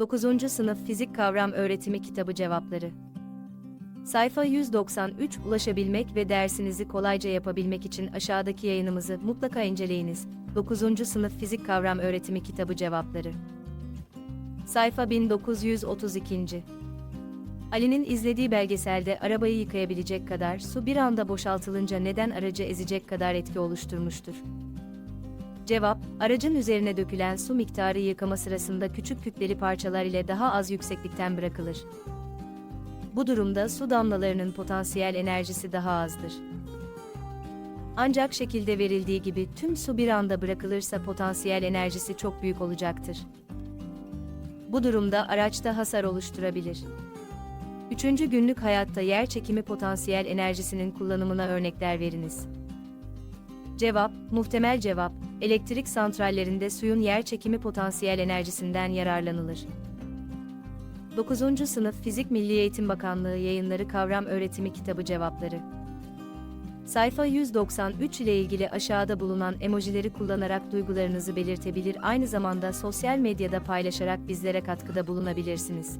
9. Sınıf Fizik Kavram Öğretimi Kitabı Cevapları Sayfa 193 Ulaşabilmek ve dersinizi kolayca yapabilmek için aşağıdaki yayınımızı mutlaka inceleyiniz. 9. Sınıf Fizik Kavram Öğretimi Kitabı Cevapları Sayfa 1932 Ali'nin izlediği belgeselde arabayı yıkayabilecek kadar su bir anda boşaltılınca neden aracı ezecek kadar etki oluşturmuştur? Cevap, aracın üzerine dökülen su miktarı yıkama sırasında küçük kütleli parçalar ile daha az yükseklikten bırakılır. Bu durumda su damlalarının potansiyel enerjisi daha azdır. Ancak şekilde verildiği gibi tüm su bir anda bırakılırsa potansiyel enerjisi çok büyük olacaktır. Bu durumda araçta hasar oluşturabilir. Üçüncü günlük hayatta yer çekimi potansiyel enerjisinin kullanımına örnekler veriniz. Cevap, muhtemel cevap, elektrik santrallerinde suyun yer çekimi potansiyel enerjisinden yararlanılır. 9. Sınıf Fizik Milli Eğitim Bakanlığı Yayınları Kavram Öğretimi Kitabı Cevapları Sayfa 193 ile ilgili aşağıda bulunan emojileri kullanarak duygularınızı belirtebilir aynı zamanda sosyal medyada paylaşarak bizlere katkıda bulunabilirsiniz.